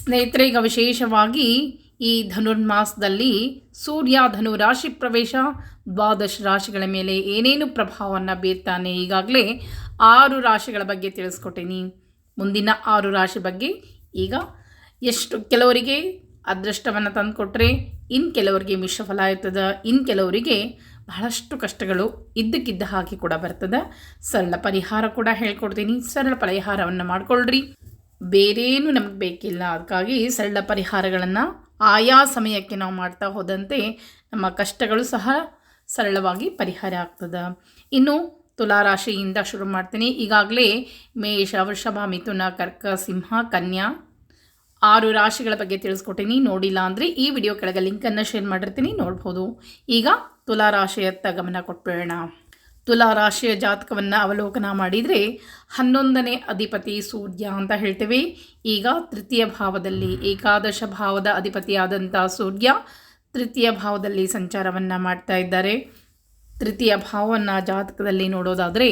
ಸ್ನೇಹಿತರೆ ವಿಶೇಷವಾಗಿ ಈ ಧನುರ್ಮಾಸದಲ್ಲಿ ಸೂರ್ಯ ಧನು ರಾಶಿ ಪ್ರವೇಶ, ದ್ವಾದಶ ರಾಶಿಗಳ ಮೇಲೆ ಏನೇನು ಪ್ರಭಾವವನ್ನು ಬೀರ್ತಾನೆ, ಈಗಾಗಲೇ ಆರು ರಾಶಿಗಳ ಬಗ್ಗೆ ತಿಳಿಸ್ಕೊಟ್ಟೀನಿ. ಮುಂದಿನ ಆರು ರಾಶಿ ಬಗ್ಗೆ ಈಗ ಎಷ್ಟು ಕೆಲವರಿಗೆ ಅದೃಷ್ಟವನ್ನು ತಂದುಕೊಟ್ರೆ ಇನ್ನು ಕೆಲವರಿಗೆ ಮಿಶ್ರಫಲ ಇರ್ತದೆ ಇನ್ನು ಕೆಲವರಿಗೆ ಬಹಳಷ್ಟು ಕಷ್ಟಗಳು ಇದ್ದಕ್ಕಿದ್ದ ಹಾಗೆ ಕೂಡ ಬರ್ತದೆ. ಸರಳ ಪರಿಹಾರ ಕೂಡ ಹೇಳ್ಕೊಡ್ತೀನಿ. ಸರಳ ಪರಿಹಾರವನ್ನು ಮಾಡ್ಕೊಳ್ರಿ. ಬೇರೇನು ನಮಗೆ ಬೇಕಿಲ್ಲ. ಅದಕ್ಕಾಗಿ ಸರಳ ಪರಿಹಾರಗಳನ್ನು ಆಯಾ ಸಮಯಕ್ಕೆ ನಾವು ಮಾಡ್ತಾ ಹೋದಂತೆ ನಮ್ಮ ಕಷ್ಟಗಳು ಸಹ ಸರಳವಾಗಿ ಪರಿಹಾರ ಆಗ್ತದೆ. ಇನ್ನು ತುಲಾರಾಶಿಯಿಂದ ಶುರು ಮಾಡ್ತೀನಿ. ಈಗಾಗಲೇ ಮೇಷ, ವೃಷಭ, ಮಿಥುನ, ಕರ್ಕ, ಸಿಂಹ, ಕನ್ಯಾ ಆರು ರಾಶಿಗಳ ಬಗ್ಗೆ ತಿಳಿಸ್ಕೊಟ್ಟಿನಿ. ನೋಡಿಲ್ಲ ಅಂದರೆ ಈ ವಿಡಿಯೋ ಕೆಳಗೆ ಲಿಂಕನ್ನು ಶೇರ್ ಮಾಡಿರ್ತೀನಿ. ನೋಡ್ಬೋದು. ಈಗ ತುಲಾರಾಶಿಯತ್ತ ಗಮನ ಕೊಟ್ಬಿಡೋಣ. ತುಲಾರಾಶಿಯ ಜಾತಕವನ್ನು ಅವಲೋಕನ ಮಾಡಿದರೆ ಹನ್ನೊಂದನೇ ಅಧಿಪತಿ ಸೂರ್ಯ ಅಂತ ಹೇಳ್ತೇವೆ. ಈಗ ತೃತೀಯ ಭಾವದಲ್ಲಿ ಏಕಾದಶ ಭಾವದ ಅಧಿಪತಿಯಾದಂಥ ಸೂರ್ಯ ತೃತೀಯ ಭಾವದಲ್ಲಿ ಸಂಚಾರವನ್ನು ಮಾಡ್ತಾ ಇದ್ದಾರೆ. ತೃತೀಯ ಭಾವವನ್ನು ಜಾತಕದಲ್ಲಿ ನೋಡೋದಾದರೆ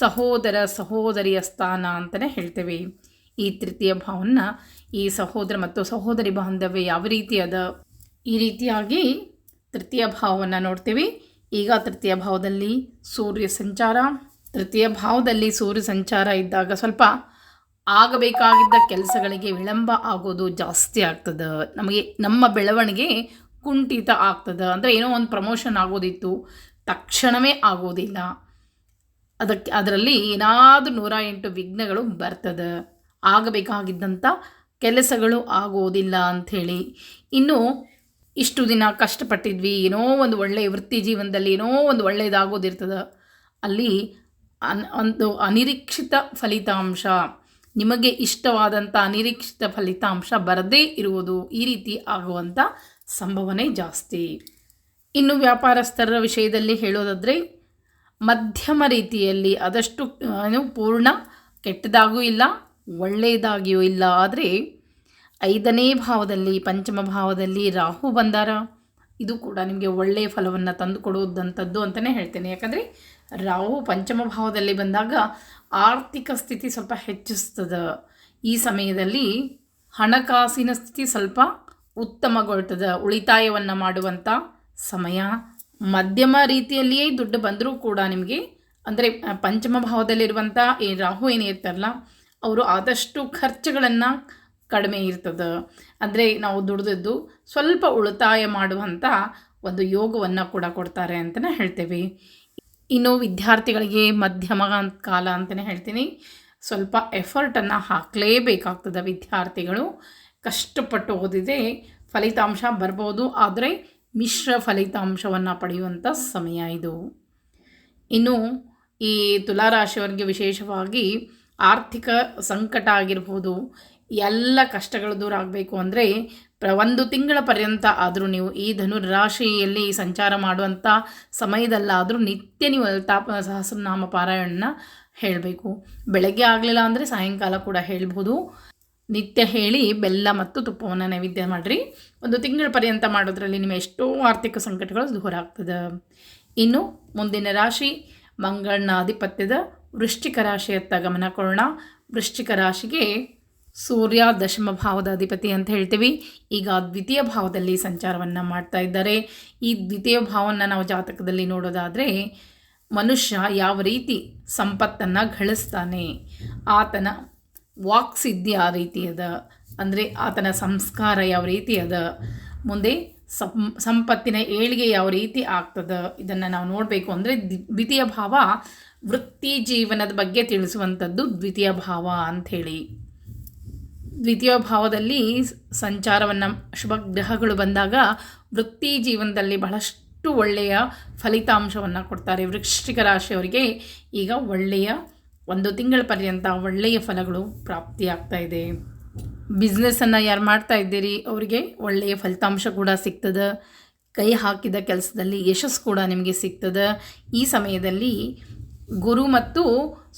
ಸಹೋದರ ಸಹೋದರಿಯ ಸ್ಥಾನ ಅಂತಲೇ ಹೇಳ್ತೇವೆ. ಈ ತೃತೀಯ ಭಾವವನ್ನು ಈ ಸಹೋದರ ಮತ್ತು ಸಹೋದರಿ ಬಾಂಧವ್ಯ ಯಾವ ರೀತಿಯಾದ ಈ ರೀತಿಯಾಗಿ ತೃತೀಯ ಭಾವವನ್ನು ನೋಡ್ತೀವಿ. ಈಗ ತೃತೀಯ ಭಾವದಲ್ಲಿ ಸೂರ್ಯ ಸಂಚಾರ. ತೃತೀಯ ಭಾವದಲ್ಲಿ ಸೂರ್ಯ ಸಂಚಾರ ಇದ್ದಾಗ ಸ್ವಲ್ಪ ಆಗಬೇಕಾಗಿದ್ದ ಕೆಲಸಗಳಿಗೆ ವಿಳಂಬ ಆಗೋದು ಜಾಸ್ತಿ ಆಗ್ತದೆ. ನಮಗೆ ನಮ್ಮ ಬೆಳವಣಿಗೆ ಕುಂಠಿತ ಆಗ್ತದೆ. ಅಂದರೆ ಏನೋ ಒಂದು ಪ್ರಮೋಷನ್ ಆಗೋದಿತ್ತು, ತಕ್ಷಣವೇ ಆಗೋದಿಲ್ಲ. ಅದಕ್ಕೆ ಅದರಲ್ಲಿ ಏನಾದರೂ ನೂರ ಎಂಟು ವಿಘ್ನಗಳು ಬರ್ತದೆ. ಆಗಬೇಕಾಗಿದ್ದಂಥ ಕೆಲಸಗಳು ಆಗೋದಿಲ್ಲ ಅಂಥೇಳಿ. ಇನ್ನು ಇಷ್ಟು ದಿನ ಕಷ್ಟಪಟ್ಟಿದ್ವಿ, ಏನೋ ಒಂದು ಒಳ್ಳೆಯ ವೃತ್ತಿ ಜೀವನದಲ್ಲಿ ಏನೋ ಒಂದು ಒಳ್ಳೆಯದಾಗೋದಿರ್ತದೆ ಅಲ್ಲಿ ಅನ್, ಒಂದು ಅನಿರೀಕ್ಷಿತ ಫಲಿತಾಂಶ, ನಿಮಗೆ ಇಷ್ಟವಾದಂಥ ಅನಿರೀಕ್ಷಿತ ಫಲಿತಾಂಶ ಬರದೇ ಇರುವುದು ಈ ರೀತಿ ಆಗುವಂಥ ಸಂಭವನೆ ಜಾಸ್ತಿ. ಇನ್ನು ವ್ಯಾಪಾರಸ್ಥರ ವಿಷಯದಲ್ಲಿ ಹೇಳೋದಾದರೆ, ಮಧ್ಯಮ ರೀತಿಯಲ್ಲಿ ಆದಷ್ಟು, ಏನು, ಪೂರ್ಣ ಕೆಟ್ಟದಾಗೂ ಇಲ್ಲ ಒಳ್ಳೆಯದಾಗಿಯೂ ಇಲ್ಲ. ಆದರೆ ಐದನೇ ಭಾವದಲ್ಲಿ, ಪಂಚಮ ಭಾವದಲ್ಲಿ ರಾಹು ಬಂದಾರ. ಇದು ಕೂಡ ನಿಮಗೆ ಒಳ್ಳೆಯ ಫಲವನ್ನು ತಂದು ಕೊಡುವುದಂಥದ್ದು ಅಂತಲೇ ಹೇಳ್ತೇನೆ. ಯಾಕಂದರೆ ರಾಹು ಪಂಚಮ ಭಾವದಲ್ಲಿ ಬಂದಾಗ ಆರ್ಥಿಕ ಸ್ಥಿತಿ ಸ್ವಲ್ಪ ಹೆಚ್ಚಿಸ್ತದೆ. ಈ ಸಮಯದಲ್ಲಿ ಹಣಕಾಸಿನ ಸ್ಥಿತಿ ಸ್ವಲ್ಪ ಉತ್ತಮಗೊಳ್ತದೆ. ಉಳಿತಾಯವನ್ನು ಮಾಡುವಂಥ ಸಮಯ. ಮಧ್ಯಮ ರೀತಿಯಲ್ಲಿಯೇ ದುಡ್ಡು ಬಂದರೂ ಕೂಡ ನಿಮಗೆ, ಅಂದರೆ ಪಂಚಮ ಭಾವದಲ್ಲಿರುವಂಥ ಈ ರಾಹು ಏನು ಇರ್ತಾರಲ್ಲ ಅವರು ಆದಷ್ಟು ಖರ್ಚುಗಳನ್ನು ಕಡಿಮೆ ಇರ್ತದೆ. ಅಂದರೆ ನಾವು ದುಡಿದದ್ದು ಸ್ವಲ್ಪ ಉಳಿತಾಯ ಮಾಡುವಂಥ ಒಂದು ಯೋಗವನ್ನು ಕೂಡ ಕೊಡ್ತಾರೆ ಅಂತಲೇ ಹೇಳ್ತೇವೆ. ಇನ್ನು ವಿದ್ಯಾರ್ಥಿಗಳಿಗೆ ಮಧ್ಯಮ ಕಾಲ ಅಂತಲೇ ಹೇಳ್ತೀನಿ. ಸ್ವಲ್ಪ ಎಫರ್ಟನ್ನು ಹಾಕಲೇಬೇಕಾಗ್ತದೆ ವಿದ್ಯಾರ್ಥಿಗಳು. ಕಷ್ಟಪಟ್ಟು ಓದಿದೆ ಫಲಿತಾಂಶ ಬರ್ಬೋದು. ಆದರೆ ಮಿಶ್ರ ಫಲಿತಾಂಶವನ್ನು ಪಡೆಯುವಂಥ ಸಮಯ ಇದು. ಇನ್ನು ಈ ತುಲಾರಾಶಿಯವರಿಗೆ ವಿಶೇಷವಾಗಿ ಆರ್ಥಿಕ ಸಂಕಟ ಆಗಿರ್ಬೋದು. ಎಲ್ಲ ಕಷ್ಟಗಳು ದೂರ ಆಗಬೇಕು ಅಂದರೆ ಪ್ರ ಒಂದು ತಿಂಗಳ ಪರ್ಯಂತ ಆದರೂ ನೀವು ಈ ಧನುರಾಶಿಯಲ್ಲಿ ಸಂಚಾರ ಮಾಡುವಂಥ ಸಮಯದಲ್ಲಾದರೂ ನಿತ್ಯ ನೀವು ತಾಪ ಸಹಸ್ರನಾಮ ಪಾರಾಯಣನ ಹೇಳಬೇಕು. ಬೆಳಗ್ಗೆ ಆಗಲಿಲ್ಲ ಅಂದರೆ ಸಾಯಂಕಾಲ ಕೂಡ ಹೇಳ್ಬೋದು. ನಿತ್ಯ ಹೇಳಿ ಬೆಲ್ಲ ಮತ್ತು ತುಪ್ಪವನ್ನು ನೈವೇದ್ಯ ಮಾಡಿರಿ. ಒಂದು ತಿಂಗಳ ಪರ್ಯಂತ ಮಾಡೋದ್ರಲ್ಲಿ ನಿಮ್ಮ ಎಷ್ಟೋ ಆರ್ಥಿಕ ಸಂಕಟಗಳು ದೂರ ಆಗ್ತದೆ. ಇನ್ನು ಮುಂದಿನ ರಾಶಿ ಮಂಗಳನ ಆಧಿಪತ್ಯದ ವೃಶ್ಚಿಕ ರಾಶಿಯತ್ತ ಗಮನ ಕೊಡೋಣ. ವೃಶ್ಚಿಕ ರಾಶಿಗೆ ಸೂರ್ಯ ದಶಮ ಭಾವದ ಅಧಿಪತಿ ಅಂತ ಹೇಳ್ತೀವಿ. ಈಗ ದ್ವಿತೀಯ ಭಾವದಲ್ಲಿ ಸಂಚಾರವನ್ನು ಮಾಡ್ತಾ ಇದ್ದಾರೆ. ಈ ದ್ವಿತೀಯ ಭಾವವನ್ನು ನಾವು ಜಾತಕದಲ್ಲಿ ನೋಡೋದಾದರೆ, ಮನುಷ್ಯ ಯಾವ ರೀತಿ ಸಂಪತ್ತನ್ನು ಗಳಿಸ್ತಾನೆ, ಆತನ ವಾಕ್ಸಿದ್ಧಿ ಆ ರೀತಿ ಅದ, ಅಂದರೆ ಆತನ ಸಂಸ್ಕಾರ ಯಾವ ರೀತಿ ಅದ, ಮುಂದೆ ಸಂಪತ್ತಿನ ಏಳಿಗೆ ಯಾವ ರೀತಿ ಆಗ್ತದೆ, ಇದನ್ನು ನಾವು ನೋಡಬೇಕು ಅಂದರೆ ದ್ವಿತೀಯ ಭಾವ ವೃತ್ತಿ ಜೀವನದ ಬಗ್ಗೆ ತಿಳಿಸುವಂಥದ್ದು ದ್ವಿತೀಯ ಭಾವ ಅಂಥೇಳಿ ದ್ವಿತೀಯ ಭಾವದಲ್ಲಿ ಸಂಚಾರವನ್ನು ಶುಭ ಗ್ರಹಗಳು ಬಂದಾಗ ವೃತ್ತಿ ಜೀವನದಲ್ಲಿ ಬಹಳಷ್ಟು ಒಳ್ಳೆಯ ಫಲಿತಾಂಶವನ್ನು ಕೊಡ್ತಾರೆ. ವೃಶ್ಚಿಕ ರಾಶಿಯವರಿಗೆ ಈಗ ಒಳ್ಳೆಯ ಒಂದು ತಿಂಗಳ ಪರ್ಯಂತ ಒಳ್ಳೆಯ ಫಲಗಳು ಪ್ರಾಪ್ತಿಯಾಗ್ತಾ ಇದೆ. ಬಿಸ್ನೆಸ್ಸನ್ನು ಯಾರು ಮಾಡ್ತಾ ಇದ್ದೀರಿ? ಅವರಿಗೆ ಒಳ್ಳೆಯ ಫಲಿತಾಂಶ ಕೂಡ ಸಿಗ್ತದೆ. ಕೈ ಹಾಕಿದ ಕೆಲಸದಲ್ಲಿ ಯಶಸ್ಸು ಕೂಡ ನಿಮಗೆ ಸಿಗ್ತದೆ. ಈ ಸಮಯದಲ್ಲಿ ಗುರು ಮತ್ತು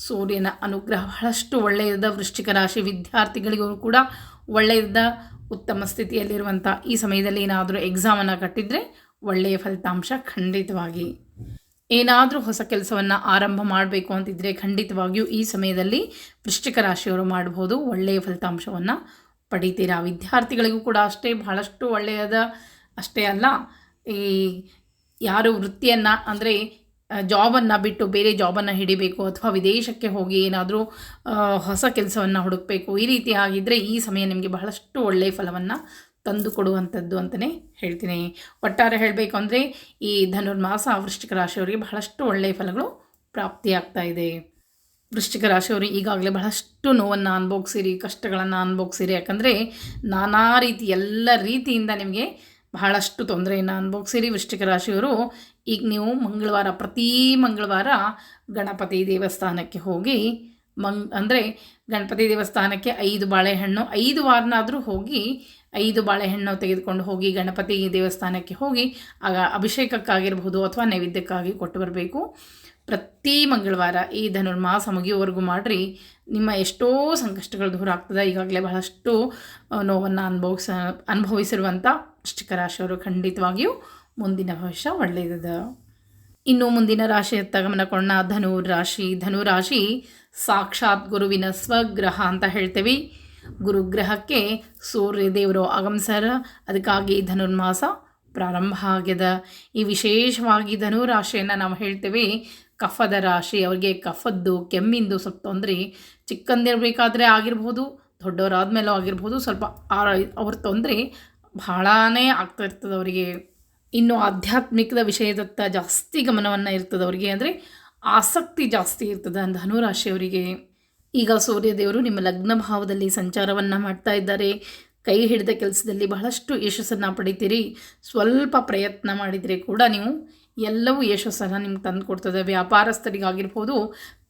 ಸೂರ್ಯನ ಅನುಗ್ರಹ. ಬಹಳಷ್ಟು ಒಳ್ಳೆಯದ ವೃಶ್ಚಿಕ ರಾಶಿ ವಿದ್ಯಾರ್ಥಿಗಳಿಗೂ ಕೂಡ ಒಳ್ಳೆಯದ ಉತ್ತಮ ಸ್ಥಿತಿಯಲ್ಲಿರುವಂಥ ಈ ಸಮಯದಲ್ಲಿ ಏನಾದರೂ ಎಕ್ಸಾಮನ್ನು ಕಟ್ಟಿದರೆ ಒಳ್ಳೆಯ ಫಲಿತಾಂಶ ಖಂಡಿತವಾಗಿ. ಏನಾದರೂ ಹೊಸ ಕೆಲಸವನ್ನು ಆರಂಭ ಮಾಡಬೇಕು ಅಂತಿದ್ದರೆ ಖಂಡಿತವಾಗಿಯೂ ಈ ಸಮಯದಲ್ಲಿ ವೃಶ್ಚಿಕ ರಾಶಿಯವರು ಮಾಡಬಹುದು ಒಳ್ಳೆಯ ಫಲಿತಾಂಶವನ್ನು ಪಡಿತೀರಾ? ವಿದ್ಯಾರ್ಥಿಗಳಿಗೂ ಕೂಡ ಅಷ್ಟೇ, ಬಹಳಷ್ಟು ಒಳ್ಳೆಯದ ಅಷ್ಟೇ ಅಲ್ಲ. ಈ ಯಾರು ವೃತ್ತಿಯನ್ನು ಅಂದರೆ ಜಾಬನ್ನು ಬಿಟ್ಟು ಬೇರೆ ಜಾಬನ್ನು ಹಿಡಿಬೇಕು ಅಥವಾ ವಿದೇಶಕ್ಕೆ ಹೋಗಿ ಏನಾದರೂ ಹೊಸ ಕೆಲಸವನ್ನು ಹುಡುಕಬೇಕು, ಈ ರೀತಿ ಆಗಿದ್ದರೆ ಈ ಸಮಯ ನಿಮಗೆ ಬಹಳಷ್ಟು ಒಳ್ಳೆಯ ಫಲವನ್ನು ತಂದು ಕೊಡುವಂಥದ್ದು ಅಂತಲೇ ಹೇಳ್ತೀನಿ. ಒಟ್ಟಾರೆ ಹೇಳಬೇಕು ಅಂದರೆ ಈ ಧನುರ್ಮಾಸ ವೃಶ್ಚಿಕ ರಾಶಿಯವರಿಗೆ ಬಹಳಷ್ಟು ಒಳ್ಳೆಯ ಫಲಗಳು ಪ್ರಾಪ್ತಿಯಾಗ್ತಾ ಇದೆ. ವೃಶ್ಚಿಕ ರಾಶಿಯವರು ಈಗಾಗಲೇ ಬಹಳಷ್ಟು ನೋವನ್ನು ಅನುಭವಿಸಿರಿ, ಕಷ್ಟಗಳನ್ನು ಅನುಭವಿಸಿರಿ. ಯಾಕಂದರೆ ನಾನಾ ರೀತಿ ಎಲ್ಲ ರೀತಿಯಿಂದ ನಿಮಗೆ ಬಹಳಷ್ಟು ತೊಂದರೆಯನ್ನು ಅನುಭವಿಸಿರಿ. ವೃಶ್ಚಿಕ ರಾಶಿಯವರು ಈಗ ನೀವು ಮಂಗಳವಾರ, ಪ್ರತಿ ಮಂಗಳವಾರ ಗಣಪತಿ ದೇವಸ್ಥಾನಕ್ಕೆ ಹೋಗಿ ಮಂಗ್, ಅಂದರೆ ಗಣಪತಿ ದೇವಸ್ಥಾನಕ್ಕೆ ಐದು ಬಾಳೆಹಣ್ಣು, ಐದು ವಾರನಾದರೂ ಹೋಗಿ ಐದು ಬಾಳೆಹಣ್ಣು ತೆಗೆದುಕೊಂಡು ಹೋಗಿ ಗಣಪತಿ ದೇವಸ್ಥಾನಕ್ಕೆ ಹೋಗಿ ಆಗ ಅಭಿಷೇಕಕ್ಕಾಗಿರಬಹುದು ಅಥವಾ ನೈವೇದ್ಯಕ್ಕಾಗಿ ಕೊಟ್ಟು ಬರಬೇಕು. ಪ್ರತಿ ಮಂಗಳವಾರ ಈ ಧನುರ್ಮಾಸ ಮುಗಿಯುವವರೆಗೂ ಮಾಡಿರಿ. ನಿಮ್ಮ ಎಷ್ಟೋ ಸಂಕಷ್ಟಗಳು ದೂರ ಆಗ್ತದೆ. ಈಗಾಗಲೇ ಬಹಳಷ್ಟು ನೋವನ್ನು ಅನುಭವಿಸ ಅನುಭವಿಸಿರುವಂಥ ವೃಶ್ಚಿಕ ರಾಶಿಯವರು ಖಂಡಿತವಾಗಿಯೂ ಮುಂದಿನ ಭವಿಷ್ಯ ಒಳ್ಳೆಯದ. ಇನ್ನು ಮುಂದಿನ ರಾಶಿಯತ್ತ ಗಮನ ಕೊಡೋಣ ಧನು ರಾಶಿ. ಧನು ರಾಶಿ ಸಾಕ್ಷಾತ್ ಗುರುವಿನ ಸ್ವಗ್ರಹ ಅಂತ ಹೇಳ್ತೇವೆ. ಗುರುಗ್ರಹಕ್ಕೆ ಸೂರ್ಯ ದೇವರು ಆಗಮಿಸ್ಯಾರ ಅದಕ್ಕಾಗಿ ಧನುರ್ಮಾಸ ಪ್ರಾರಂಭ ಆಗ್ಯದ. ಈ ವಿಶೇಷವಾಗಿ ಧನು ರಾಶಿಯನ್ನು ನಾವು ಹೇಳ್ತೇವೆ, ಕಫದ ರಾಶಿ. ಅವರಿಗೆ ಕಫದ್ದು, ಕೆಮ್ಮಿಂದು ಸ್ವಲ್ಪ ತೊಂದರೆ. ಚಿಕ್ಕಂದಿರಬೇಕಾದ್ರೆ ಆಗಿರ್ಬೋದು ದೊಡ್ಡವರಾದ್ಮೇಲೂ ಆಗಿರ್ಬೋದು, ಸ್ವಲ್ಪ ಅವ್ರ ತೊಂದರೆ ಭಾಳನೇ ಆಗ್ತಾ ಇರ್ತದೆ ಅವರಿಗೆ. ಇನ್ನು ಆಧ್ಯಾತ್ಮಿಕದ ವಿಷಯದತ್ತ ಜಾಸ್ತಿ ಗಮನವನ್ನು ಇರ್ತದೆ ಅವರಿಗೆ ಅಂದರೆ ಆಸಕ್ತಿ ಜಾಸ್ತಿ ಇರ್ತದೆ ಧನುರಾಶಿಯವರಿಗೆ ಈಗ ಸೂರ್ಯದೇವರು ನಿಮ್ಮ ಲಗ್ನ ಭಾವದಲ್ಲಿ ಸಂಚಾರವನ್ನು ಮಾಡ್ತಾ ಇದ್ದಾರೆ. ಕೈ ಹಿಡಿದ ಕೆಲಸದಲ್ಲಿ ಬಹಳಷ್ಟು ಯಶಸ್ಸನ್ನು ಪಡಿತೀರಿ. ಸ್ವಲ್ಪ ಪ್ರಯತ್ನ ಮಾಡಿದರೆ ಕೂಡ ನೀವು ಎಲ್ಲವೂ ಯಶಸ್ಸನ್ನು ನಿಮ್ಗೆ ತಂದು ಕೊಡ್ತದೆ. ವ್ಯಾಪಾರಸ್ಥರಿಗಾಗಿರ್ಬೋದು,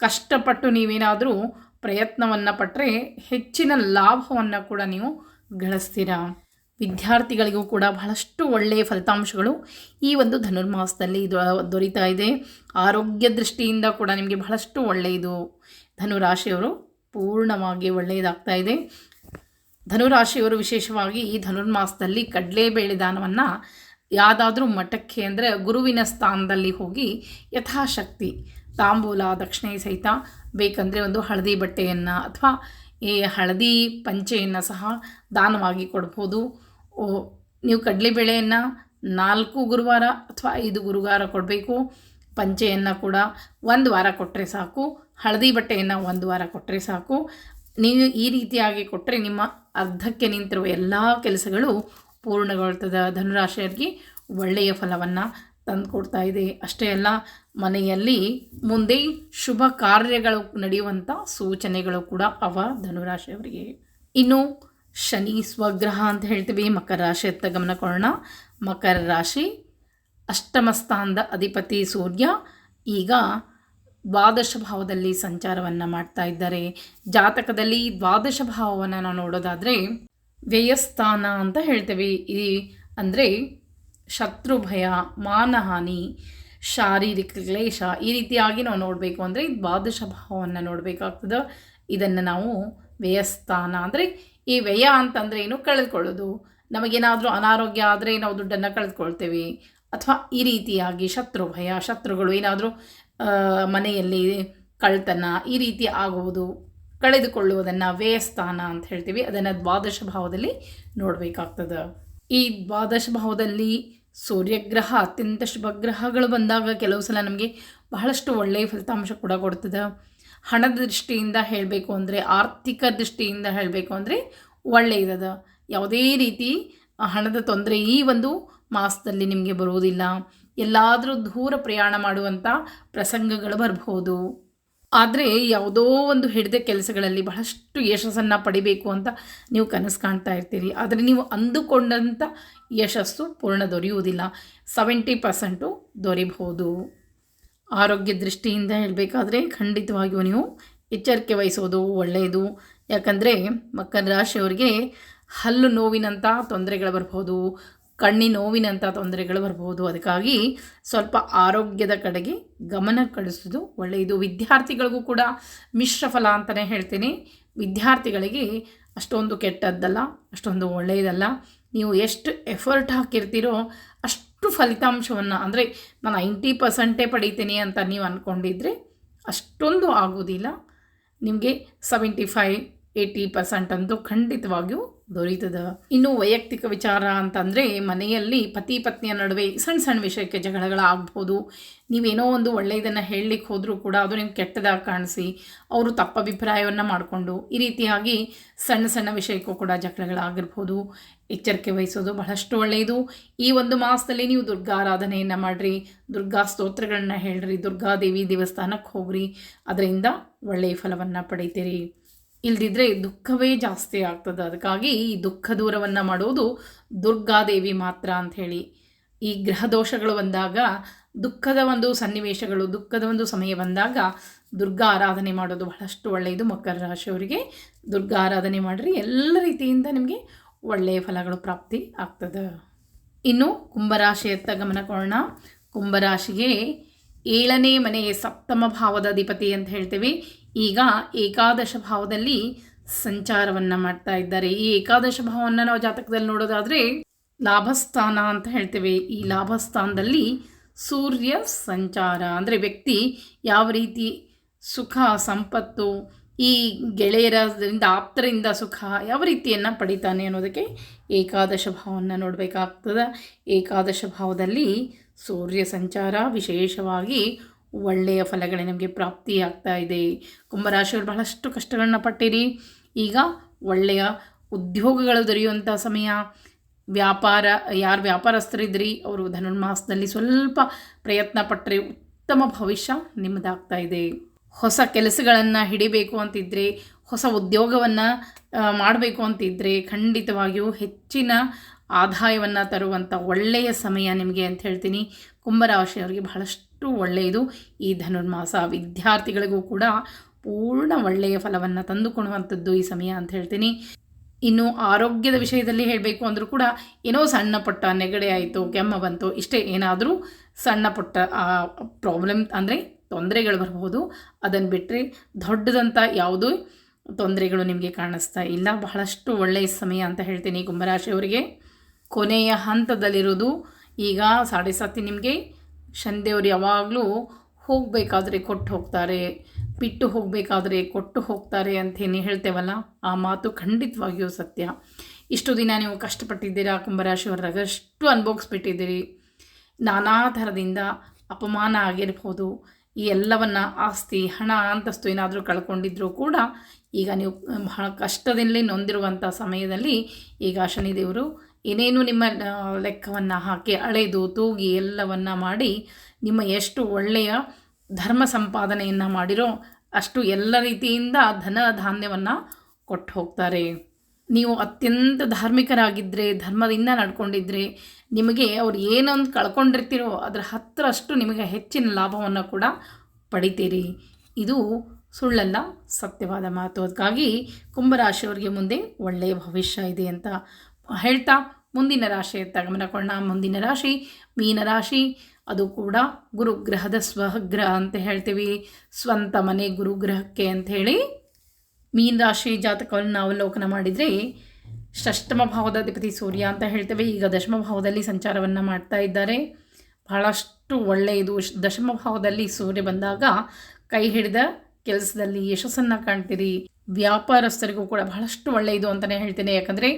ಕಷ್ಟಪಟ್ಟು ನೀವೇನಾದರೂ ಪ್ರಯತ್ನವನ್ನು ಪಟ್ಟರೆ ಹೆಚ್ಚಿನ ಲಾಭವನ್ನು ಕೂಡ ನೀವು ಗಳಿಸ್ತೀರಾ? ವಿದ್ಯಾರ್ಥಿಗಳಿಗೂ ಕೂಡ ಬಹಳಷ್ಟು ಒಳ್ಳೆಯ ಫಲಿತಾಂಶಗಳು ಈ ಒಂದು ಧನುರ್ಮಾಸದಲ್ಲಿ ದೊರೀತಾ ಇದೆ. ಆರೋಗ್ಯ ದೃಷ್ಟಿಯಿಂದ ಕೂಡ ನಿಮಗೆ ಬಹಳಷ್ಟು ಒಳ್ಳೆಯದು. ಧನುರಾಶಿಯವರು ಪೂರ್ಣವಾಗಿ ಒಳ್ಳೆಯದಾಗ್ತಾ ಇದೆ. ಧನುರಾಶಿಯವರು ವಿಶೇಷವಾಗಿ ಈ ಧನುರ್ಮಾಸದಲ್ಲಿ ಕಡಲೆಬೇಳೆ ದಾನವನ್ನು ಯಾವುದಾದ್ರೂ ಮಠಕ್ಕೆ ಅಂದರೆ ಗುರುವಿನ ಸ್ಥಾನದಲ್ಲಿ ಹೋಗಿ ಯಥಾಶಕ್ತಿ, ತಾಂಬೂಲ, ದಕ್ಷಿಣೆ ಸಹಿತ ಬೇಕಂದರೆ ಒಂದು ಹಳದಿ ಬಟ್ಟೆಯನ್ನು ಅಥವಾ ಈ ಹಳದಿ ಪಂಚೆಯನ್ನು ಸಹ ದಾನವಾಗಿ ಕೊಡ್ಬೋದು. ನೀವು ಕಡಲೆಬೇಳೆಯನ್ನು ನಾಲ್ಕು ಗುರುವಾರ ಅಥವಾ ಐದು ಗುರುವಾರ ಕೊಡಬೇಕು. ಪಂಚೆಯನ್ನು ಕೂಡ ಒಂದು ವಾರ ಕೊಟ್ಟರೆ ಸಾಕು. ಹಳದಿ ಬಟ್ಟೆಯನ್ನು ಒಂದು ವಾರ ಕೊಟ್ಟರೆ ಸಾಕು. ನೀವು ಈ ರೀತಿಯಾಗಿ ಕೊಟ್ಟರೆ ನಿಮ್ಮ ಅರ್ಧಕ್ಕೆ ನಿಂತಿರುವ ಎಲ್ಲ ಕೆಲಸಗಳು ಪೂರ್ಣಗೊಳ್ತದೆ. ಧನುರಾಶಿಯರಿಗೆ ಒಳ್ಳೆಯ ಫಲವನ್ನು ತಂದುಕೊಡ್ತಾ ಇದೆ. ಅಷ್ಟೇ ಅಲ್ಲ, ಮನೆಯಲ್ಲಿ ಮುಂದೆ ಶುಭ ಕಾರ್ಯಗಳು ನಡೆಯುವಂಥ ಸೂಚನೆಗಳು ಕೂಡ ಅವ ಧನುರಾಶಿಯವರಿಗೆ. ಇನ್ನು ಶನಿ ಸ್ವಗ್ರಹ ಅಂತ ಹೇಳ್ತೀವಿ, ಮಕರ ರಾಶಿಯತ್ತ ಗಮನ ಕೊಡೋಣ. ಮಕರ ರಾಶಿ, ಅಷ್ಟಮ ಸ್ಥಾನದ ಅಧಿಪತಿ ಸೂರ್ಯ. ಈಗ ದ್ವಾದಶ ಭಾವದಲ್ಲಿ ಸಂಚಾರವನ್ನು ಮಾಡ್ತಾ ಇದ್ದಾರೆ. ಜಾತಕದಲ್ಲಿ ದ್ವಾದಶ ಭಾವವನ್ನು ನಾವು ನೋಡೋದಾದರೆ, ವ್ಯಯಸ್ಥಾನ ಅಂತ ಹೇಳ್ತೇವೆ. ಈ ಅಂದರೆ ಶತ್ರು, ಭಯ, ಮಾನಹಾನಿ, ಶಾರೀರಿಕ ಕ್ಲೇಶ ಈ ರೀತಿಯಾಗಿ ನಾವು ನೋಡಬೇಕು ಅಂದರೆ ದ್ವಾದಶ ಭಾವವನ್ನು ನೋಡಬೇಕಾಗ್ತದೆ. ಇದನ್ನು ನಾವು ವ್ಯಯಸ್ಥಾನ ಅಂದರೆ ಈ ವ್ಯಯ ಅಂತಂದರೆ ಏನು? ಕಳೆದುಕೊಳ್ಳೋದು. ನಮಗೇನಾದರೂ ಅನಾರೋಗ್ಯ ಆದರೆ ನಾವು ದುಡ್ಡನ್ನು ಕಳೆದುಕೊಳ್ತೇವೆ. ಅಥವಾ ಈ ರೀತಿಯಾಗಿ ಶತ್ರು ಭಯ, ಶತ್ರುಗಳು ಏನಾದರೂ ಮನೆಯಲ್ಲಿ ಕಳ್ತನ ಈ ರೀತಿ ಆಗುವುದು, ಕಳೆದುಕೊಳ್ಳುವುದನ್ನು ವ್ಯಯಸ್ಥಾನ ಅಂತ ಹೇಳ್ತೀವಿ. ಅದನ್ನು ದ್ವಾದಶ ಭಾವದಲ್ಲಿ ನೋಡಬೇಕಾಗ್ತದೆ. ಈ ದ್ವಾದಶ ಭಾವದಲ್ಲಿ ಸೂರ್ಯಗ್ರಹ, ಅತ್ಯಂತ ಶುಭಗ್ರಹಗಳು ಬಂದಾಗ ಕೆಲವು ಸಲ ನಮಗೆ ಬಹಳಷ್ಟು ಒಳ್ಳೆಯ ಫಲಿತಾಂಶ ಕೂಡ ಕೊಡ್ತದೆ. ಹಣದ ದೃಷ್ಟಿಯಿಂದ ಹೇಳಬೇಕು ಅಂದರೆ, ಆರ್ಥಿಕ ದೃಷ್ಟಿಯಿಂದ ಹೇಳಬೇಕು ಅಂದರೆ ಒಳ್ಳೆಯದದ ಯಾವುದೇ ರೀತಿ ಹಣದ ತೊಂದರೆ ಈ ಒಂದು ಮಾಸದಲ್ಲಿ ನಿಮಗೆ ಬರುವುದಿಲ್ಲ. ಎಲ್ಲಾದರೂ ದೂರ ಪ್ರಯಾಣ ಮಾಡುವಂಥ ಪ್ರಸಂಗಗಳು ಬರಬಹುದು ಆದರೆ ಯಾವುದೋ ಒಂದು ಹಿಡಿದ ಕೆಲಸಗಳಲ್ಲಿ ಬಹಳಷ್ಟು ಯಶಸ್ಸನ್ನು ಪಡಿಬೇಕು ಅಂತ ನೀವು ಕನಸು ಕಾಣ್ತಾ ಇರ್ತೀರಿ. ಆದರೆ ನೀವು ಅಂದುಕೊಂಡಂಥ ಯಶಸ್ಸು ಪೂರ್ಣ ದೊರೆಯುವುದಿಲ್ಲ. ಸೆವೆಂಟಿ ಪರ್ಸೆಂಟು ದೊರೆಯಬಹುದು ಆರೋಗ್ಯ ದೃಷ್ಟಿಯಿಂದ ಹೇಳಬೇಕಾದ್ರೆ ಖಂಡಿತವಾಗಿಯೂ ನೀವು ಎಚ್ಚರಿಕೆ ವಹಿಸೋದು ಒಳ್ಳೆಯದು. ಯಾಕಂದರೆ ಮಕರ ರಾಶಿಯವರಿಗೆ ಹಲ್ಲು ನೋವಿನಂಥ ತೊಂದರೆಗಳು ಬರ್ಬೋದು ಕಣ್ಣಿನ ನೋವಿನಂಥ ತೊಂದರೆಗಳು ಬರ್ಬೋದು. ಅದಕ್ಕಾಗಿ ಸ್ವಲ್ಪ ಆರೋಗ್ಯದ ಕಡೆಗೆ ಗಮನ ಕಳಿಸೋದು ಒಳ್ಳೆಯದು. ವಿದ್ಯಾರ್ಥಿಗಳಿಗೂ ಕೂಡ ಮಿಶ್ರ ಫಲ ಅಂತಲೇ ಹೇಳ್ತೀನಿ. ವಿದ್ಯಾರ್ಥಿಗಳಿಗೆ ಅಷ್ಟೊಂದು ಕೆಟ್ಟದ್ದಲ್ಲ, ಅಷ್ಟೊಂದು ಒಳ್ಳೆಯದಲ್ಲ. ನೀವು ಎಷ್ಟು ಎಫರ್ಟ್ ಹಾಕಿರ್ತೀರೋ ಅಷ್ಟು ಫಲಿತಾಂಶವನ್ನು, ಅಂದರೆ ನಾನು ನೈಂಟಿ ಪರ್ಸೆಂಟೇ ಪಡಿತೀನಿ ಅಂತ ನೀವು ಅಂದ್ಕೊಂಡಿದ್ರೆ ಅಷ್ಟೊಂದು ಆಗೋದಿಲ್ಲ. ನಿಮಗೆ ಸೆವೆಂಟಿ ಫೈವ್, ಏಯ್ಟಿ ಪರ್ಸೆಂಟ್ ಅಂತೂ ಖಂಡಿತವಾಗಿಯೂ ದೊರೀತದ. ಇನ್ನು ವೈಯಕ್ತಿಕ ವಿಚಾರ ಅಂತಂದರೆ ಮನೆಯಲ್ಲಿ ಪತಿ ಪತ್ನಿಯ ನಡುವೆ ಸಣ್ಣ ಸಣ್ಣ ವಿಷಯಕ್ಕೆ ಜಗಳಗಳಾಗ್ಬೋದು. ನೀವೇನೋ ಒಂದು ಒಳ್ಳೆಯದನ್ನು ಹೇಳಲಿಕ್ಕೆ ಹೋದರೂ ಕೂಡ ಅದು ನಿಮ್ಗೆ ಕೆಟ್ಟದಾಗಿ ಕಾಣಿಸಿ, ಅವರು ತಪ್ಪ ಅಭಿಪ್ರಾಯವನ್ನು ಮಾಡಿಕೊಂಡು ಈ ರೀತಿಯಾಗಿ ಸಣ್ಣ ಸಣ್ಣ ವಿಷಯಕ್ಕೂ ಕೂಡ ಜಗಳಗಳಾಗಿರ್ಬೋದು. ಎಚ್ಚರಿಕೆ ವಹಿಸೋದು ಬಹಳಷ್ಟು ಒಳ್ಳೆಯದು. ಈ ಒಂದು ಮಾಸದಲ್ಲಿ ನೀವು ದುರ್ಗಾರಾಧನೆಯನ್ನು ಮಾಡಿರಿ, ದುರ್ಗಾ ಸ್ತೋತ್ರಗಳನ್ನ ಹೇಳ್ರಿ ದುರ್ಗಾದೇವಿ ದೇವಸ್ಥಾನಕ್ಕೆ ಹೋಗ್ರಿ, ಅದರಿಂದ ಒಳ್ಳೆಯ ಫಲವನ್ನು ಪಡಿತೀರಿ. ಇಲ್ದಿದ್ರೆ ದುಃಖವೇ ಜಾಸ್ತಿ ಆಗ್ತದೆ. ಅದಕ್ಕಾಗಿ ಈ ದುಃಖ ದೂರವನ್ನು ಮಾಡೋದು ದುರ್ಗಾದೇವಿ ಮಾತ್ರ ಅಂಥೇಳಿ ಈ ಗ್ರಹ ದೋಷಗಳು ಬಂದಾಗ, ದುಃಖದ ಒಂದು ಸನ್ನಿವೇಶಗಳು, ದುಃಖದ ಒಂದು ಸಮಯ ಬಂದಾಗ ದುರ್ಗಾ ಆರಾಧನೆ ಮಾಡೋದು ಬಹಳಷ್ಟು ಒಳ್ಳೆಯದು. ಮಕರ ರಾಶಿಯವರಿಗೆ ದುರ್ಗಾ ಆರಾಧನೆ ಮಾಡಿರಿ. ಎಲ್ಲ ರೀತಿಯಿಂದ ನಿಮಗೆ ಒಳ್ಳೆಯ ಫಲಗಳು ಪ್ರಾಪ್ತಿ ಆಗ್ತದೆ. ಇನ್ನು ಕುಂಭರಾಶಿಯತ್ತ ಗಮನ ಕೊಡೋಣ. ಕುಂಭರಾಶಿಗೆ ಏಳನೇ ಮನೆಯ ಸಪ್ತಮ ಭಾವದ ಅಧಿಪತಿ ಅಂತ ಹೇಳ್ತೇವೆ. ಈಗ ಏಕಾದಶ ಭಾವದಲ್ಲಿ ಸಂಚಾರವನ್ನು ಮಾಡ್ತಾ ಇದ್ದಾರೆ. ಈ ಏಕಾದಶ ಭಾವವನ್ನು ನಾವು ಜಾತಕದಲ್ಲಿ ನೋಡೋದಾದರೆ ಲಾಭಸ್ಥಾನ ಅಂತ ಹೇಳ್ತೇವೆ. ಈ ಲಾಭಸ್ಥಾನದಲ್ಲಿ ಸೂರ್ಯ ಸಂಚಾರ. ಅಂದರೆ ವ್ಯಕ್ತಿ ಯಾವ ರೀತಿ ಸುಖ, ಸಂಪತ್ತು ಈ ಗೆಳೆಯರದಿಂದ ಆಪ್ತರಿಂದ ಸುಖ ಯಾವ ರೀತಿಯನ್ನು ಪಡಿತಾನೆ ಅನ್ನೋದಕ್ಕೆ ಏಕಾದಶ ಭಾವವನ್ನು ನೋಡಬೇಕಾಗ್ತದೆ. ಏಕಾದಶ ಭಾವದಲ್ಲಿ ಸೂರ್ಯ ಸಂಚಾರ ವಿಶೇಷವಾಗಿ ಒಳ್ಳೆಯ ಫಲಗಳೇ ನಮಗೆ ಪ್ರಾಪ್ತಿಯಾಗ್ತಾ ಇದೆ. ಕುಂಭರಾಶಿಯವರು ಬಹಳಷ್ಟು ಕಷ್ಟಗಳನ್ನ ಪಟ್ಟಿರಿ. ಈಗ ಒಳ್ಳೆಯ ಉದ್ಯೋಗಗಳು ದೊರೆಯುವಂಥ ಸಮಯ. ವ್ಯಾಪಾರ, ಯಾರು ವ್ಯಾಪಾರಸ್ಥರಿದ್ರಿ, ಅವರು ಧನುರ್ಮಾಸದಲ್ಲಿ ಸ್ವಲ್ಪ ಪ್ರಯತ್ನ ಪಟ್ಟರೆ ಉತ್ತಮ ಭವಿಷ್ಯ ನಿಮ್ಮದಾಗ್ತಾ ಇದೆ. ಹೊಸ ಕೆಲಸಗಳನ್ನು ಹಿಡಿಬೇಕು ಅಂತಿದ್ದರೆ ಹೊಸ ಉದ್ಯೋಗವನ್ನು ಮಾಡಬೇಕು ಅಂತಿದ್ದರೆ ಖಂಡಿತವಾಗಿಯೂ ಹೆಚ್ಚಿನ ಆದಾಯವನ್ನು ತರುವಂಥ ಒಳ್ಳೆಯ ಸಮಯ ನಿಮಗೆ ಅಂತ ಹೇಳ್ತೀನಿ. ಕುಂಭರಾಶಿಯವರಿಗೆ ಬಹಳಷ್ಟು ಒಳ್ಳೆಯದು. ಈ ಧನುರ್ಮಾಸ ವಿದ್ಯಾರ್ಥಿಗಳಿಗೂ ಕೂಡ ಪೂರ್ಣ ಒಳ್ಳೆಯ ಫಲವನ್ನು ತಂದುಕೊಡುವಂಥದ್ದು ಈ ಸಮಯ ಅಂತ ಹೇಳ್ತೀನಿ. ಇನ್ನು ಆರೋಗ್ಯದ ವಿಷಯದಲ್ಲಿ ಹೇಳಬೇಕು ಅಂದರೂ ಕೂಡ ಏನೋ ಸಣ್ಣ ಪುಟ್ಟ ನೆಗಡೆ ಆಯಿತು, ಕೆಮ್ಮ ಬಂತು, ಇಷ್ಟೇ ಏನಾದರೂ ಸಣ್ಣ ಪುಟ್ಟ ಪ್ರಾಬ್ಲಮ್ ಅಂದರೆ ತೊಂದರೆಗಳು ಬರಬಹುದು ಅದನ್ನು ಬಿಟ್ಟರೆ ದೊಡ್ಡದಂಥ ಯಾವುದೂ ತೊಂದರೆಗಳು ನಿಮಗೆ ಕಾಣಿಸ್ತಾ ಇಲ್ಲ. ಬಹಳಷ್ಟು ಒಳ್ಳೆಯ ಸಮಯ ಅಂತ ಹೇಳ್ತೀನಿ ಕುಂಭರಾಶಿಯವರಿಗೆ ಕೊನೆಯ ಹಂತದಲ್ಲಿರೋದು ಈಗ ಸಾಡೆ ಸಾತಿ ನಿಮಗೆ ಶನಿದೇವರು ಯಾವಾಗಲೂ ಹೋಗಬೇಕಾದ್ರೆ ಕೊಟ್ಟು ಹೋಗ್ತಾರೆ. ಬಿಟ್ಟು ಹೋಗಬೇಕಾದ್ರೆ ಕೊಟ್ಟು ಹೋಗ್ತಾರೆ ಅಂತೇನು ಹೇಳ್ತೇವಲ್ಲ. ಆ ಮಾತು ಖಂಡಿತವಾಗಿಯೂ ಸತ್ಯ. ಇಷ್ಟು ದಿನ ನೀವು ಕಷ್ಟಪಟ್ಟಿದ್ದೀರಾ ಕುಂಭರಾಶಿಯವರಾಗಷ್ಟು ಅನುಭವಿಸ್ಬಿಟ್ಟಿದ್ದೀರಿ ನಾನಾ ಥರದಿಂದ ಅಪಮಾನ ಆಗಿರ್ಬೋದು. ಈ ಎಲ್ಲವನ್ನು ಆಸ್ತಿ, ಹಣ, ಅಂತಸ್ತು ಏನಾದರೂ ಕಳ್ಕೊಂಡಿದ್ರೂ ಕೂಡ ಈಗ ನೀವು ಬಹಳ ಕಷ್ಟದಲ್ಲಿ ನೊಂದಿರುವಂಥ ಸಮಯದಲ್ಲಿ ಈಗ ಶನಿದೇವರು ಏನೇನು ನಿಮ್ಮ ಲೆಕ್ಕವನ್ನು ಹಾಕಿ ಅಳೆದು ತೂಗಿ ಎಲ್ಲವನ್ನು ಮಾಡಿ ನಿಮ್ಮ ಎಷ್ಟು ಒಳ್ಳೆಯ ಧರ್ಮ ಸಂಪಾದನೆಯನ್ನು ಮಾಡಿರೋ ಅಷ್ಟು ಎಲ್ಲ ರೀತಿಯಿಂದ ಧನ ಧಾನ್ಯವನ್ನು ಕೊಟ್ಟು ಹೋಗ್ತಾರೆ. ನೀವು ಅತ್ಯಂತ ಧಾರ್ಮಿಕರಾಗಿದ್ದರೆ ಧರ್ಮದಿಂದ ನಡ್ಕೊಂಡಿದ್ದರೆ ನಿಮಗೆ ಅವ್ರು ಏನೊಂದು ಕಳ್ಕೊಂಡಿರ್ತೀರೋ ಅದರ ಹತ್ತರಷ್ಟು ನಿಮಗೆ ಹೆಚ್ಚಿನ ಲಾಭವನ್ನು ಕೂಡ ಪಡಿತೀರಿ. ಇದು ಸುಳ್ಳಲ್ಲ, ಸತ್ಯವಾದ ಮಾತು. ಅದಕ್ಕಾಗಿ ಕುಂಭರಾಶಿಯವರಿಗೆ ಮುಂದೆ ಒಳ್ಳೆಯ ಭವಿಷ್ಯ ಇದೆ ಅಂತ ಹೇಳ್ತಾ ಮುಂದಿನ ರಾಶಿ ಗಮನ ಮುಂದಿನ ರಾಶಿ ಮೀನರಾಶಿ ಅದು ಕೂಡ ಗುರುಗ್ರಹದ ಸ್ವಗ್ರಹ ಅಂತ ಹೇಳ್ತೀವಿ. ಸ್ವಂತ ಮನೆ ಗುರುಗ್ರಹಕ್ಕೆ ಅಂತ ಹೇಳಿ ಮೀನ ರಾಶಿ ಜಾತಕವನ್ನು ನಾವು ಅವಲೋಕನ ಮಾಡಿದರೆ ಷಷ್ಠಮ ಭಾವದ ಅಧಿಪತಿ ಸೂರ್ಯ ಅಂತ ಹೇಳ್ತೇವೆ. ಈಗ ದಶಮ ಭಾವದಲ್ಲಿ ಸಂಚಾರವನ್ನು ಮಾಡ್ತಾ ಇದ್ದಾರೆ. ಬಹಳಷ್ಟು ಒಳ್ಳೆಯದು. ದಶಮ ಭಾವದಲ್ಲಿ ಸೂರ್ಯ ಬಂದಾಗ ಕೈ ಹಿಡಿದ ಕೆಲಸದಲ್ಲಿ ಯಶಸ್ಸನ್ನು ಕಾಣ್ತೀರಿ. ವ್ಯಾಪಾರಸ್ಥರಿಗೂ ಕೂಡ ಬಹಳಷ್ಟು ಒಳ್ಳೆಯದು ಅಂತಲೇ ಹೇಳ್ತೀನಿ. ಯಾಕಂದರೆ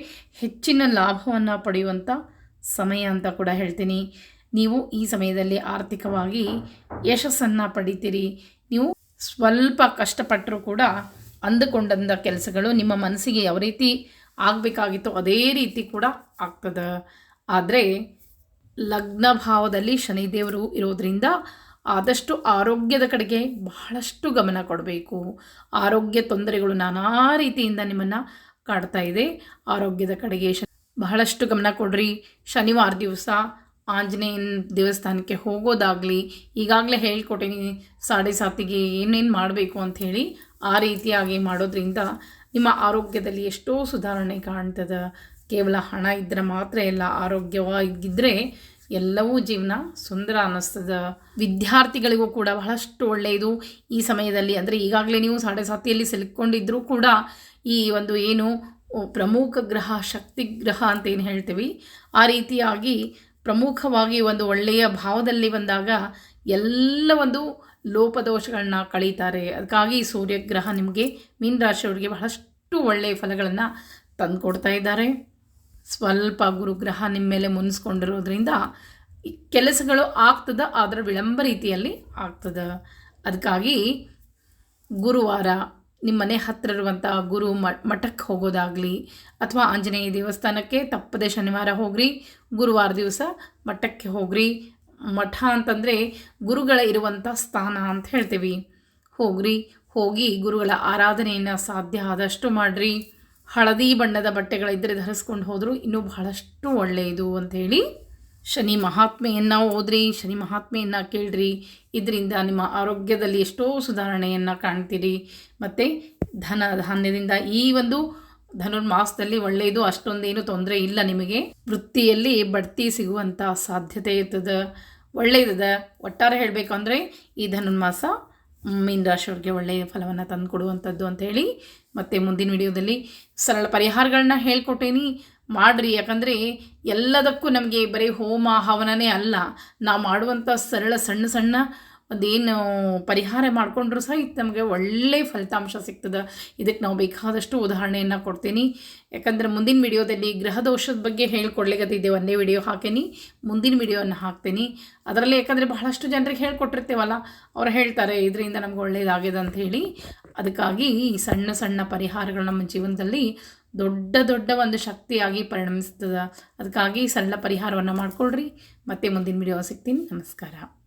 ಹೆಚ್ಚಿನ ಲಾಭವನ್ನು ಪಡೆಯುವಂಥ ಸಮಯ ಅಂತ ಕೂಡ ಹೇಳ್ತೀನಿ. ನೀವು ಈ ಸಮಯದಲ್ಲಿ ಆರ್ಥಿಕವಾಗಿ ಯಶಸ್ಸನ್ನು ಪಡಿತೀರಿ. ನೀವು ಸ್ವಲ್ಪ ಕಷ್ಟಪಟ್ಟರೂ ಕೂಡ ಅಂದುಕೊಂಡಂಥ ಕೆಲಸಗಳು ನಿಮ್ಮ ಮನಸ್ಸಿಗೆ ಯಾವ ರೀತಿ ಆಗಬೇಕಾಗಿತ್ತು ಅದೇ ರೀತಿ ಕೂಡ ಆಗ್ತದೆ. ಆದರೆ ಲಗ್ನ ಭಾವದಲ್ಲಿ ಶನಿದೇವರು ಇರೋದರಿಂದ ಆದಷ್ಟು ಆರೋಗ್ಯದ ಕಡೆಗೆ ಬಹಳಷ್ಟು ಗಮನ ಕೊಡಬೇಕು. ಆರೋಗ್ಯ ತೊಂದರೆಗಳು ನಾನಾ ರೀತಿಯಿಂದ ನಿಮ್ಮನ್ನು ಕಾಡ್ತಾ ಇದೆ. ಆರೋಗ್ಯದ ಕಡೆಗೆ ಬಹಳಷ್ಟು ಗಮನ ಕೊಡ್ರಿ. ಶನಿವಾರ ದಿವಸ ಆಂಜನೇಯನ ದೇವಸ್ಥಾನಕ್ಕೆ ಹೋಗೋದಾಗಲಿ, ಈಗಾಗಲೇ ಹೇಳ್ಕೊಟ್ಟೀನಿ, ಸಾಡೆ ಸಾತಿಗೆ ಏನೇನು ಮಾಡಬೇಕು ಅಂಥೇಳಿ ಆ ರೀತಿಯಾಗಿ ಮಾಡೋದ್ರಿಂದ ನಿಮ್ಮ ಆರೋಗ್ಯದಲ್ಲಿ ಎಷ್ಟೋ ಸುಧಾರಣೆ ಕಾಣ್ತದೆ. ಕೇವಲ ಹಣ ಇದ್ದರೆ ಮಾತ್ರ ಎಲ್ಲ ಆರೋಗ್ಯವಾಗಿದ್ದರೆ ಎಲ್ಲವೂ ಜೀವನ ಸುಂದರ ಅನ್ನಿಸ್ತದೆ. ವಿದ್ಯಾರ್ಥಿಗಳಿಗೂ ಕೂಡ ಬಹಳಷ್ಟು ಒಳ್ಳೆಯದು. ಈ ಸಮಯದಲ್ಲಿ ಅಂದರೆ ಈಗಾಗಲೇ ನೀವು ಸಾಡೆ ಸಾತಿಯಲ್ಲಿ ಸಿಲುಕೊಂಡಿದ್ದರೂ ಕೂಡ ಈ ಒಂದು ಏನು ಪ್ರಮುಖ ಗ್ರಹ, ಶಕ್ತಿ ಗ್ರಹ ಅಂತ ಏನು ಹೇಳ್ತೀವಿ, ಆ ರೀತಿಯಾಗಿ ಪ್ರಮುಖವಾಗಿ ಒಂದು ಒಳ್ಳೆಯ ಭಾವದಲ್ಲಿ ಬಂದಾಗ ಎಲ್ಲ ಒಂದು ಲೋಪದೋಷಗಳನ್ನ ಕಳೀತಾರೆ. ಅದಕ್ಕಾಗಿ ಸೂರ್ಯಗ್ರಹ ನಿಮಗೆ ಮೀನ ರಾಶಿಯವರಿಗೆ ಬಹಳಷ್ಟು ಒಳ್ಳೆಯ ಫಲಗಳನ್ನು ತಂದುಕೊಡ್ತಾ ಇದ್ದಾರೆ. ಸ್ವಲ್ಪ ಗುರುಗ್ರಹ ನಿಮ್ಮ ಮೇಲೆ ಮುನಿಸ್ಕೊಂಡಿರೋದ್ರಿಂದ ಕೆಲಸಗಳು ಆಗ್ತದ, ಆದರೆ ವಿಳಂಬ ರೀತಿಯಲ್ಲಿ ಆಗ್ತದ. ಅದಕ್ಕಾಗಿ ಗುರುವಾರ ನಿಮ್ಮ ಮನೆ ಹತ್ತಿರ ಇರುವಂಥ ಗುರು ಮಠಕ್ಕೆ ಹೋಗೋದಾಗಲಿ ಅಥವಾ ಆಂಜನೇಯ ದೇವಸ್ಥಾನಕ್ಕೆ ತಪ್ಪದೆ ಶನಿವಾರ ಹೋಗ್ರಿ, ಗುರುವಾರ ದಿವಸ ಮಠಕ್ಕೆ ಹೋಗ್ರಿ ಮಠ ಅಂತಂದರೆ ಗುರುಗಳ ಇರುವಂಥ ಸ್ಥಾನ ಅಂತ ಹೇಳ್ತೀವಿ. ಹೋಗ್ರಿ, ಹೋಗಿ ಗುರುಗಳ ಆರಾಧನೆಯನ್ನು ಸಾಧ್ಯ ಆದಷ್ಟು ಮಾಡಿರಿ. ಹಳದಿ ಬಣ್ಣದ ಬಟ್ಟೆಗಳಿದ್ದರೆ ಧರಿಸ್ಕೊಂಡು ಹೋದರೂ ಇನ್ನೂ ಬಹಳಷ್ಟು ಒಳ್ಳೆಯದು ಅಂಥೇಳಿ ಶನಿ ಮಹಾತ್ಮೆಯನ್ನು ಓದ್ರಿ, ಶನಿ ಮಹಾತ್ಮೆಯನ್ನು ಕೇಳ್ರಿ. ಇದರಿಂದ ನಿಮ್ಮ ಆರೋಗ್ಯದಲ್ಲಿ ಎಷ್ಟೋ ಸುಧಾರಣೆಯನ್ನು ಕಾಣ್ತೀರಿ. ಮತ್ತು ಧನ ಧಾನ್ಯದಿಂದ ಈ ಒಂದು ಧನುರ್ಮಾಸದಲ್ಲಿ ಒಳ್ಳೆಯದು, ಅಷ್ಟೊಂದೇನು ತೊಂದರೆ ಇಲ್ಲ ನಿಮಗೆ. ವೃತ್ತಿಯಲ್ಲಿ ಬಡ್ತಿ ಸಿಗುವಂಥ ಸಾಧ್ಯತೆ ಇರ್ತದೆ. ಒಳ್ಳೆಯದ ಒಟ್ಟಾರೆ ಹೇಳಬೇಕು ಅಂದರೆ ಈ ಧನುರ್ಮಾಸ ಮೀನ ರಾಶಿಯವ್ರಿಗೆ ಒಳ್ಳೆಯ ಫಲವನ್ನು ತಂದು ಕೊಡುವಂಥದ್ದು ಹೇಳಿ ಮತ್ತು ಮುಂದಿನ ವಿಡಿಯೋದಲ್ಲಿ ಸರಳ ಪರಿಹಾರಗಳನ್ನ ಹೇಳ್ಕೊಟ್ಟೇನಿ. ಮಾಡಿರಿ, ಯಾಕಂದರೆ ಎಲ್ಲದಕ್ಕೂ ನಮಗೆ ಬರೀ ಹೋಮ, ಹವನನೇ ಅಲ್ಲ. ನಾವು ಮಾಡುವಂಥ ಸರಳ ಸಣ್ಣ ಸಣ್ಣ ಒಂದೇನು ಪರಿಹಾರ ಮಾಡಿಕೊಂಡ್ರೂ ಸಹ ಇದು ನಮಗೆ ಒಳ್ಳೆಯ ಫಲಿತಾಂಶ ಸಿಗ್ತದೆ. ಇದಕ್ಕೆ ನಾವು ಬೇಕಾದಷ್ಟು ಉದಾಹರಣೆಯನ್ನು ಕೊಡ್ತೀನಿ. ಯಾಕಂದರೆ ಮುಂದಿನ ವಿಡಿಯೋದಲ್ಲಿ ಗ್ರಹ ದೋಷದ ಬಗ್ಗೆ ಹೇಳ್ಕೊಡ್ಲಿಕ್ಕೆ ಒಂದೇ ವಿಡಿಯೋ ಹಾಕೇನಿ, ಮುಂದಿನ ವಿಡಿಯೋನ ಹಾಕ್ತೀನಿ. ಅದರಲ್ಲಿ ಯಾಕಂದರೆ ಬಹಳಷ್ಟು ಜನರಿಗೆ ಹೇಳ್ಕೊಟ್ಟಿರ್ತೇವಲ್ಲ, ಅವ್ರು ಹೇಳ್ತಾರೆ, ಇದರಿಂದ ನಮ್ಗೆ ಅಂತ ಹೇಳಿ. ಅದಕ್ಕಾಗಿ ಈ ಸಣ್ಣ ಸಣ್ಣ ಪರಿಹಾರಗಳು ನಮ್ಮ ಜೀವನದಲ್ಲಿ ದೊಡ್ಡ ದೊಡ್ಡ ಒಂದು ಶಕ್ತಿಯಾಗಿ ಪರಿಣಮಿಸ್ತದೆ. ಅದಕ್ಕಾಗಿ ಸಣ್ಣ ಪರಿಹಾರವನ್ನು ಮಾಡಿಕೊಳ್ರಿ. ಮತ್ತೆ ಮುಂದಿನ ವಿಡಿಯೋ ಸಿಗ್ತೀನಿ. ನಮಸ್ಕಾರ.